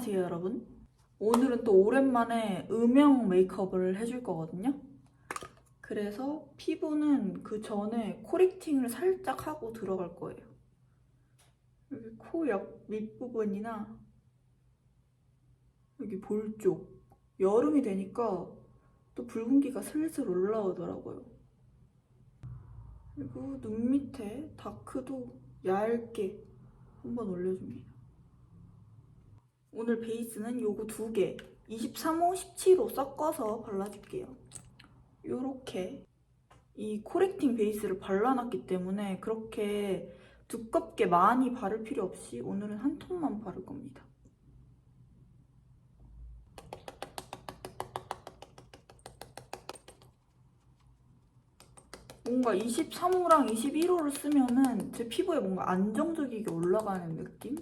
안녕하세요 여러분. 오늘은 또 오랜만에 음영 메이크업을 해줄 거거든요. 그래서 피부는 그 전에 코렉팅을 살짝 하고 들어갈 거예요. 여기 코 옆 밑부분이나 여기 볼 쪽 여름이 되니까 또 붉은기가 슬슬 올라오더라고요. 그리고 눈 밑에 다크도 얇게 한번 올려줍니다 오늘 베이스는 요거 두 개, 23호, 17호 섞어서 발라줄게요. 요렇게 이 코렉팅 베이스를 발라놨기 때문에 그렇게 두껍게 많이 바를 필요 없이 오늘은 한 톤만 바를 겁니다. 뭔가 23호랑 21호를 쓰면은 제 피부에 뭔가 안정적이게 올라가는 느낌?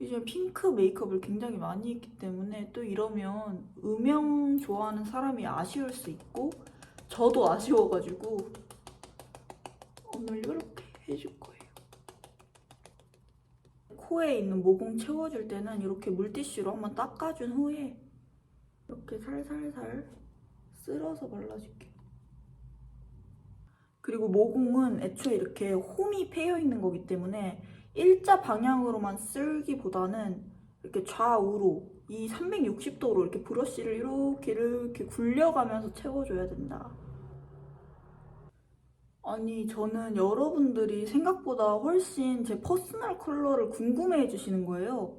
요즘 핑크 메이크업을 굉장히 많이 했기 때문에 또 이러면 음영 좋아하는 사람이 아쉬울 수 있고 저도 아쉬워가지고 오늘 이렇게 해줄 거예요. 코에 있는 모공 채워줄 때는 이렇게 물티슈로 한번 닦아준 후에 이렇게 살살살 쓸어서 발라줄게요. 그리고 모공은 애초에 이렇게 홈이 패여 있는 거기 때문에 일자 방향으로만 쓸기보다는 이렇게 좌우로 이 360도로 이렇게 브러쉬를 이렇게 이렇게 굴려가면서 채워줘야 된다. 아니 저는 여러분들이 생각보다 훨씬 제 퍼스널 컬러를 궁금해 해 주시는 거예요.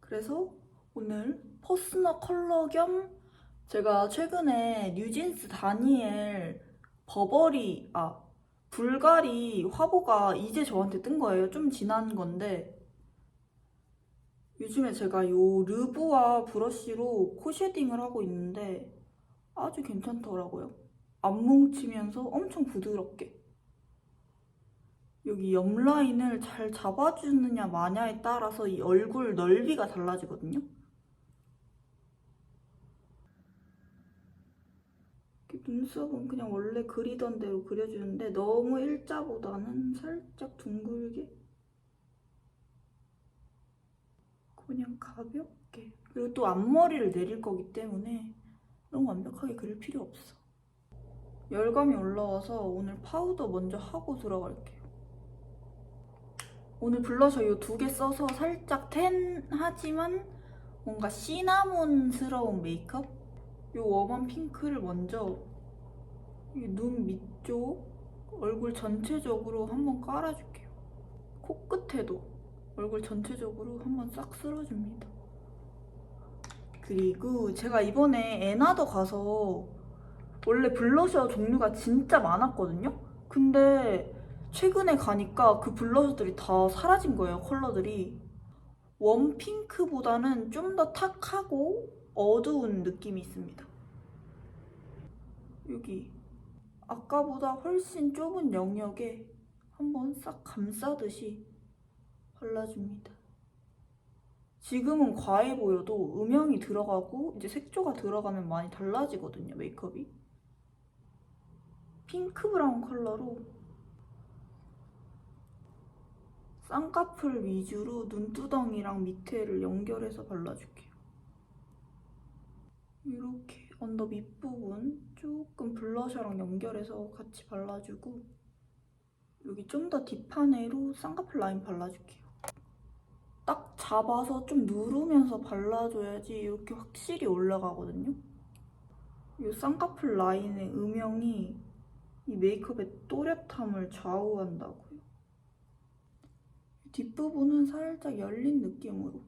그래서 오늘 퍼스널 컬러 겸 제가 최근에 뉴진스 다니엘 버버리 아 불가리 화보가 이제 저한테 뜬 거예요. 좀 지난 건데 요즘에 제가 요 르브와 브러쉬로 코 쉐딩을 하고 있는데 아주 괜찮더라고요. 안 뭉치면서 엄청 부드럽게 여기 옆 라인을 잘 잡아주느냐 마냐에 따라서 이 얼굴 넓이가 달라지거든요. 이렇게 눈썹은 그냥 원래 그리던 대로 그려주는데 너무 일자보다는 살짝 둥글게. 그냥 가볍게. 그리고 또 앞머리를 내릴 거기 때문에 너무 완벽하게 그릴 필요 없어. 열감이 올라와서 오늘 파우더 먼저 하고 들어갈게요. 오늘 블러셔 이 두 개 써서 살짝 텐하지만 뭔가 시나몬스러운 메이크업 이 웜한 핑크를 먼저 이눈 밑쪽 얼굴 전체적으로 한번 깔아줄게요. 코끝에도 얼굴 전체적으로 한번 싹 쓸어줍니다. 그리고 제가 이번에 에나더 가서 원래 블러셔 종류가 진짜 많았거든요? 근데 최근에 가니까 그 블러셔들이 다 사라진 거예요, 컬러들이. 웜 핑크보다는 좀 더 탁하고 어두운 느낌이 있습니다. 여기 아까보다 훨씬 좁은 영역에 한번 싹 감싸듯이 발라줍니다. 지금은 과해 보여도 음영이 들어가고 이제 색조가 들어가면 많이 달라지거든요, 메이크업이. 핑크 브라운 컬러로 쌍꺼풀 위주로 눈두덩이랑 밑에를 연결해서 발라줄게요. 이렇게 언더 밑부분 조금 블러셔랑 연결해서 같이 발라주고 여기 좀 더 딥한 애로 쌍꺼풀 라인 발라줄게요. 딱 잡아서 좀 누르면서 발라줘야지 이렇게 확실히 올라가거든요. 이 쌍꺼풀 라인의 음영이 이 메이크업의 또렷함을 좌우한다고요. 뒷부분은 살짝 열린 느낌으로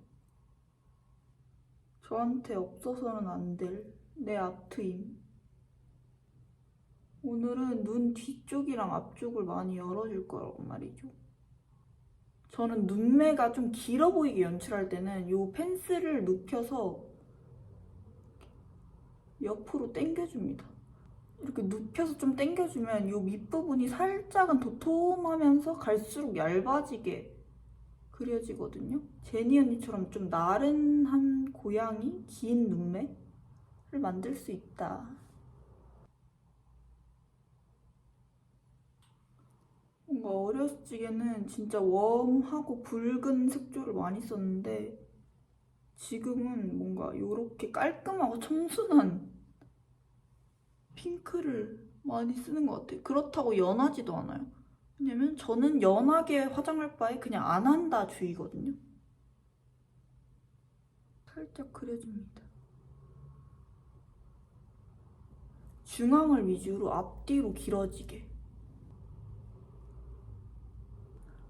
저한테 없어서는 안 될 내 아트임. 오늘은 눈 뒤쪽이랑 앞쪽을 많이 열어줄 거란 말이죠. 저는 눈매가 좀 길어 보이게 연출할 때는 이 펜슬을 눕혀서 옆으로 당겨줍니다. 이렇게 눕혀서 좀 당겨주면 이 밑부분이 살짝은 도톰하면서 갈수록 얇아지게 그려지거든요. 제니 언니처럼 좀 나른한 고양이, 긴 눈매를 만들 수 있다. 뭔가 어렸을 적에는 진짜 웜하고 붉은 색조를 많이 썼는데 지금은 뭔가 요렇게 깔끔하고 청순한 핑크를 많이 쓰는 것 같아요. 그렇다고 연하지도 않아요. 왜냐면 저는 연하게 화장할 바에 그냥 안 한다 주의거든요. 살짝 그려줍니다. 중앙을 위주로 앞뒤로 길어지게.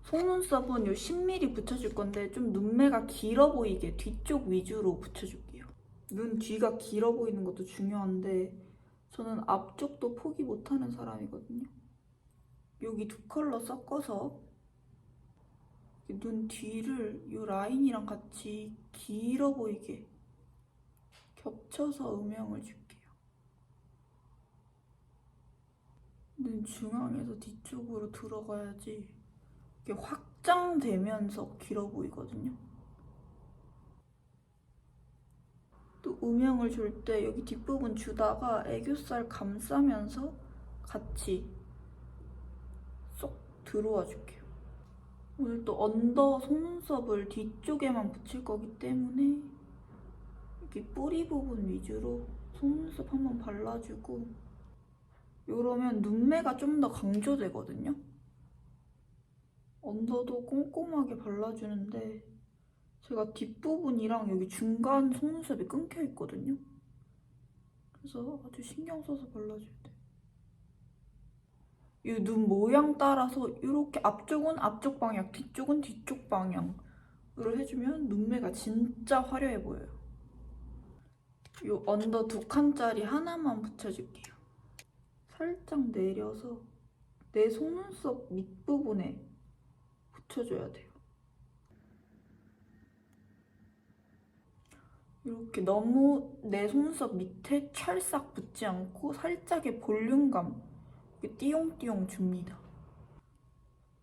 속눈썹은 요 10mm 붙여줄 건데 좀 눈매가 길어 보이게 뒤쪽 위주로 붙여줄게요. 눈 뒤가 길어 보이는 것도 중요한데 저는 앞쪽도 포기 못하는 사람이거든요. 여기 두 컬러 섞어서 눈 뒤를 이 라인이랑 같이 길어 보이게 겹쳐서 음영을 줄게요. 눈 중앙에서 뒤쪽으로 들어가야지 이게 확장되면서 길어 보이거든요. 또 음영을 줄 때 여기 뒷부분 주다가 애교살 감싸면서 같이 쏙 들어와 줄게요. 오늘 또 언더 속눈썹을 뒤쪽에만 붙일 거기 때문에 여기 뿌리 부분 위주로 속눈썹 한번 발라주고 이러면 눈매가 좀 더 강조되거든요. 언더도 꼼꼼하게 발라주는데 제가 뒷부분이랑 여기 중간 속눈썹이 끊겨 있거든요. 그래서 아주 신경 써서 발라줘야 돼. 이 눈 모양 따라서 이렇게 앞쪽은 앞쪽 방향, 뒤쪽은 뒤쪽 방향으로 해주면 눈매가 진짜 화려해 보여요. 이 언더 두 칸짜리 하나만 붙여줄게요. 살짝 내려서 내 속눈썹 밑부분에 붙여줘야 돼요. 이렇게 너무 내 속눈썹 밑에 찰싹 붙지 않고 살짝의 볼륨감 띠용띠용 줍니다.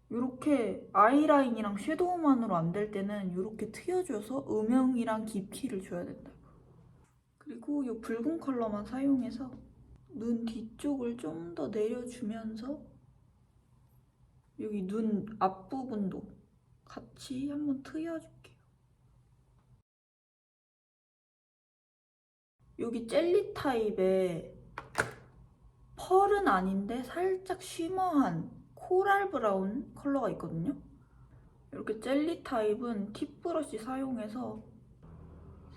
이렇게 아이라인이랑 섀도우만으로 안 될 때는 이렇게 트여줘서 음영이랑 깊이를 줘야 된다고. 그리고 이 붉은 컬러만 사용해서 눈 뒤쪽을 좀 더 내려주면서 여기 눈 앞부분도 같이 한번 트여줄게요. 여기 젤리 타입의 펄은 아닌데 살짝 쉬머한 코랄 브라운 컬러가 있거든요. 이렇게 젤리 타입은 팁 브러쉬 사용해서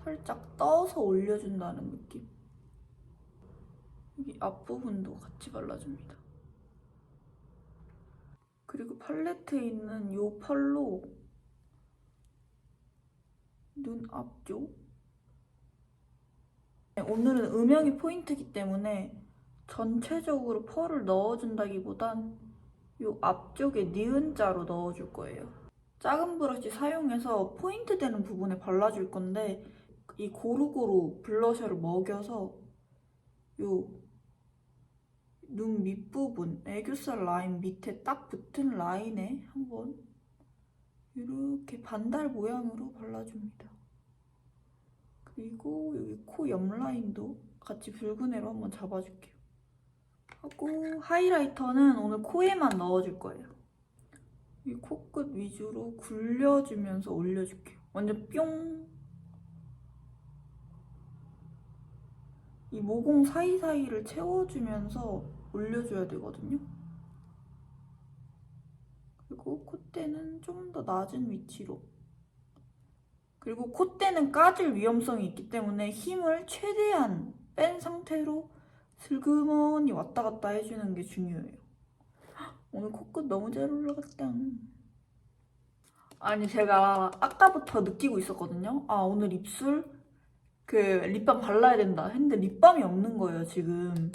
살짝 떠서 올려준다는 느낌. 여기 앞부분도 같이 발라줍니다. 그리고 팔레트에 있는 이 펄로 눈 앞쪽 네, 오늘은 음영이 포인트이기 때문에 전체적으로 펄을 넣어준다기보단 이 앞쪽에 니은자로 넣어줄 거예요. 작은 브러쉬 사용해서 포인트 되는 부분에 발라줄 건데 이 고루고루 블러셔를 먹여서 요 눈 밑부분, 애교살 라인 밑에 딱 붙은 라인에 한번 이렇게 반달 모양으로 발라줍니다. 그리고 여기 코 옆 라인도 같이 붉은 애로 한번 잡아줄게요. 하고 하이라이터는 오늘 코에만 넣어줄 거예요. 이 코끝 위주로 굴려주면서 올려줄게요. 완전 뿅! 이 모공 사이사이를 채워주면서 올려줘야 되거든요. 그리고 콧대는 좀 더 낮은 위치로. 그리고 콧대는 까질 위험성이 있기 때문에 힘을 최대한 뺀 상태로 슬그머니 왔다 갔다 해주는 게 중요해요. 오늘 코끝 너무 잘 올라갔다. 아니 제가 아까부터 느끼고 있었거든요. 아 오늘 입술 그 립밤 발라야 된다 했는데 립밤이 없는 거예요 지금.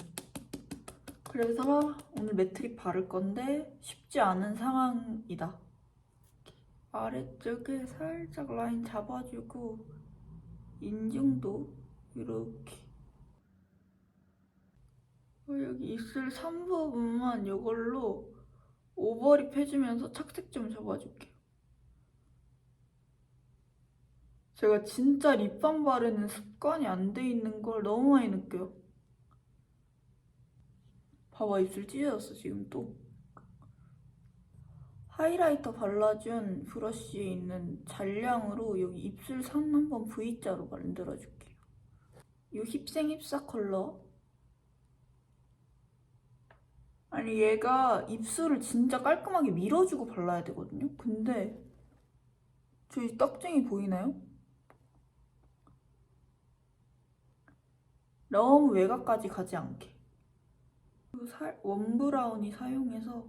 그래서 오늘 매트립 바를 건데 쉽지 않은 상황이다. 아래쪽에 살짝 라인 잡아주고 인중도 이렇게 어, 여기 입술 3부분만 이걸로 오버립 해주면서 착색 좀 잡아줄게요. 제가 진짜 립밤 바르는 습관이 안 돼 있는 걸 너무 많이 느껴요. 봐봐 입술 찢어졌어 지금 또. 하이라이터 발라준 브러쉬에 있는 잔량으로 여기 입술 선 한번 V자로 만들어줄게요. 이 힙생 힙사 컬러. 아니 얘가 입술을 진짜 깔끔하게 밀어주고 발라야 되거든요. 근데 저희 떡쟁이 보이나요? 너무 외곽까지 가지 않게. 그리고 살, 원 브라운이 사용해서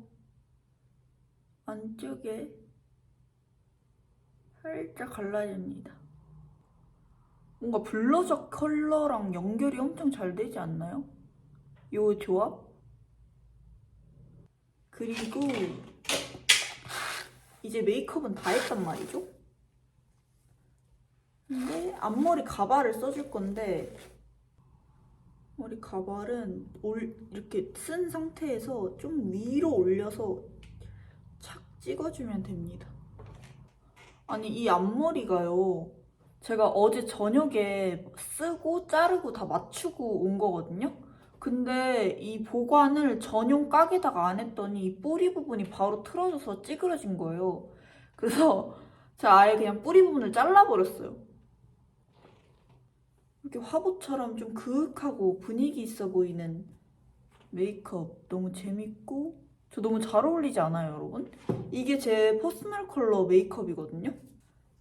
안쪽에 살짝 갈라집니다. 뭔가 블러셔 컬러랑 연결이 엄청 잘 되지 않나요? 요 조합? 그리고 이제 메이크업은 다 했단 말이죠? 근데 앞머리 가발을 써줄 건데 머리 가발은 올, 이렇게 쓴 상태에서 좀 위로 올려서 착 찍어주면 됩니다. 아니 이 앞머리가요. 제가 어제 저녁에 쓰고 자르고 다 맞추고 온 거거든요. 근데 이 보관을 전용 깍에다가 안 했더니 이 뿌리 부분이 바로 틀어져서 찌그러진 거예요. 그래서 제가 아예 그냥 뿌리 부분을 잘라버렸어요. 이렇게 화보처럼 좀 그윽하고 분위기 있어 보이는 메이크업 너무 재밌고 저 너무 잘 어울리지 않아요, 여러분? 이게 제 퍼스널 컬러 메이크업이거든요.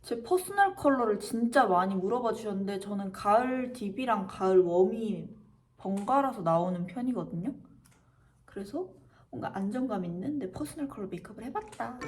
제 퍼스널 컬러를 진짜 많이 물어봐 주셨는데 저는 가을 딥이랑 가을 웜이 번갈아서 나오는 편이거든요. 그래서 뭔가 안정감 있는 내 퍼스널 컬러 메이크업을 해봤다.